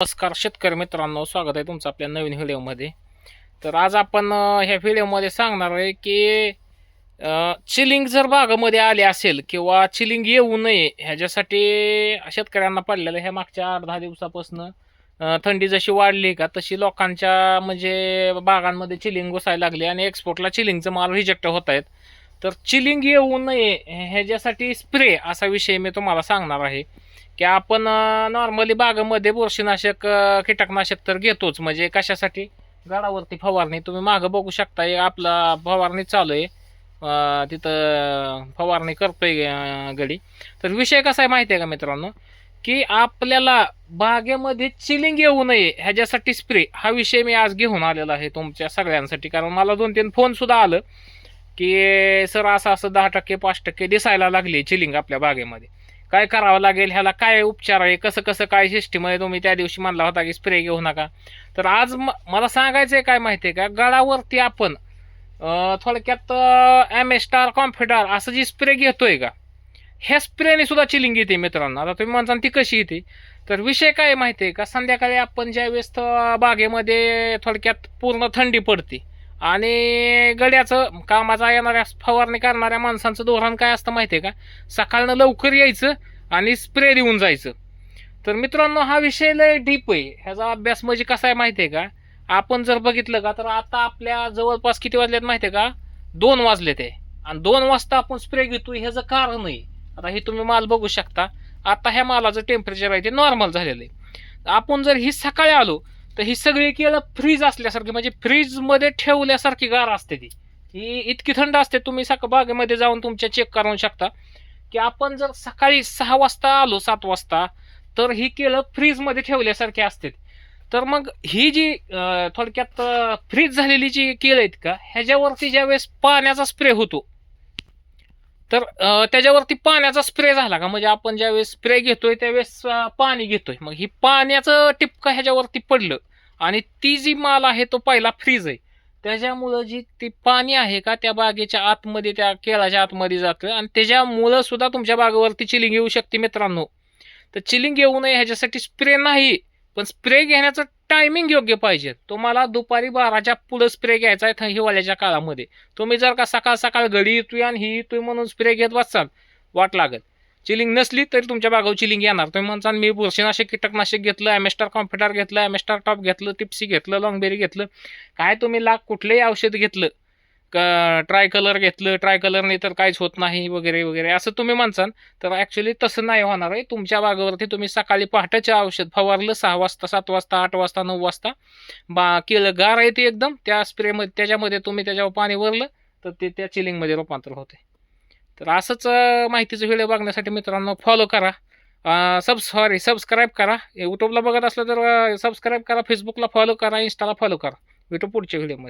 नमस्कार शेतकरी मित्रांनो स्वागत आहे तुमचं आपल्या नवीन व्हिडिओमध्ये. तर आज आपण ह्या व्हिडिओमध्ये सांगणार आहे की चिलिंग जर बागामध्ये आले असेल किंवा चिलिंग येऊ नये ह्याच्यासाठी शेतकऱ्यांना पडलेलं ह्या मागच्या आठ दहा दिवसापासून थंडी जशी वाढली का तशी लोकांच्या म्हणजे बागांमध्ये चिलिंग घुसायला लागली आणि एक्सपोर्टला चिलिंगचं माल रिजेक्ट होत आहेत. तर चिलिंग येऊ नये ह्याच्यासाठी स्प्रे असा विषय मी तुम्हाला सांगणार आहे. की आपण नॉर्मली बागेमध्ये बुरशीनाशक कीटकनाशक तर घेतोच. म्हणजे कशासाठी? झाडावरती फवारणी. तुम्ही मागं बघू शकता आपला फवारणी चालू आहे. तिथं फवारणी करतोय गडी. तर विषय कसा आहे माहिती आहे का मित्रांनो? की आपल्याला बागेमध्ये चिलिंग येऊ नये ह्याच्यासाठी स्प्रे हा विषय मी आज घेऊन आलेला आहे तुमच्या सगळ्यांसाठी. कारण मला दोन तीन फोन सुद्धा आलं की सर असं असं दहा टक्के पाच टक्के दिसायला लागली चिलिंग आपल्या बागेमध्ये. काय करावं लागेल? ह्याला काय उपचार आहे? कसं कसं काय सिस्टीम आहे? तुम्ही त्या दिवशी म्हणला होता की स्प्रे घेऊ नका. तर आज म- मला सांगायचं आहे काय माहिती आहे का? गळावरती आपण थोडक्यात थोडक्यात ॲमेस्टार कॉम्फिडार असं जी स्प्रे घेतोय का? ह्या स्प्रेने सुद्धा चिलिंग येते मित्रांनो. आता तुम्ही म्हणता ती कशी येते? तर विषय काय माहिती आहे का? संध्याकाळी आपण ज्यावेळेस त- बागेमध्ये थोडक्यात पूर्ण थंडी पडते आणि गड्याचं कामाचा येणाऱ्या फवारणी करणाऱ्या माणसांचं धोरण काय असतं माहिती आहे का? सकाळनं लवकर यायचं आणि स्प्रे देऊन जायचं. तर मित्रांनो हा विषय लय डीप आहे. ह्याचा अभ्यास म्हणजे कसा आहे माहिती आहे का? आपण जर बघितलं का तर आता आपल्या जवळपास किती वाजलेत माहिती आहे का? दोन वाजले ते आणि दोन वाजता आपण स्प्रे घेतो ह्याचं कारण आहे. आता हे तुम्ही माल बघू शकता. आता ह्या मालाचं टेम्परेचर आहे ते नॉर्मल झालेलं आहे. आपण जर ही सकाळी आलो तर ही सगळी केळं फ्रीज असल्यासारखी म्हणजे फ्रीजमध्ये ठेवल्यासारखी गार असते ती. ही इतकी थंड असते तुम्ही सका बागेमध्ये जाऊन तुमच्या चेक करू शकता. की आपण जर सकाळी सहा वाजता आलो सात वाजता तर ही केळं फ्रीजमध्ये ठेवल्यासारखी असते. तर मग ही जी थोडक्यात फ्रीज झालेली जी केळं आहेत का ह्याच्यावरती ज्यावेळेस पाण्याचा स्प्रे होतो तर त्याच्यावरती पाण्याचा स्प्रे झाला का? म्हणजे आपण ज्यावेळेस स्प्रे घेतोय त्यावेळेस पाणी घेतोय. मग ही पाण्याचं टिपकं ह्याच्यावरती पडलं आणि ती जी माल आहे तो पहिला फ्रीज आहे. त्याच्यामुळं जी ती पाणी आहे का त्या बागेच्या आतमध्ये त्या केळाच्या आतमध्ये जातं आणि त्याच्यामुळं सुद्धा तुमच्या बागेवरती चिलिंग येऊ शकते मित्रांनो. तर चिलिंग येऊ नये ह्याच्यासाठी स्प्रे नाही पण स्प्रे घेण्याचं टायमिंग योग्य पाहिजे. तुम्हाला दुपारी बाराच्या पुढं स्प्रे घ्यायचा आहे हिवाळ्याच्या काळामध्ये. तुम्ही जर का सकाळ सकाळ घडी येतोय आणि ही येतोय म्हणून स्प्रे घेत बसाल वाट लागेल. चिलिंग नसली तरी तुमच्या बागावर चिलिंग येणार. तुम्ही म्हणसान मी बुरशीनाशक कीटकनाशक घेतलं ॲमेस्टार कॉम्प्युटर घेतलं ॲमेस्टार टॉप घेतलं टिप्सी घेतलं लॉंगबेरी घेतलं. काय तुम्ही लाख कुठलंही औषध घेतलं का ट्राय कलर घेतलं ट्राय कलरने तर काहीच होत नाही वगैरे वगैरे असं तुम्ही म्हणसान तर ॲक्च्युली तसं नाही होणार आहे. तुमच्या बागेवरती तुम्ही सकाळी पहाटेचे औषध फवारलं सहा वाजता सात वाजता आठ वाजता नऊ वाजता बा केलं गार आहे ते एकदम त्या स्प्रेमध्ये त्याच्यामध्ये तुम्ही त्याच्यावर पाणी वरलं तर ते त्या चिलिंगमध्ये रूपांतर होते तर असंच माहितीचं व्हिडिओ बघण्यासाठी मित्रांनो फॉलो करा. सब सॉरी सबस्क्राईब करा. यूट्यूबला बघत असलं तर सबस्क्राईब करा फेसबुकला फॉलो करा इंस्टाला फॉलो करा. भेटू पुढच्या व्हिडिओमध्ये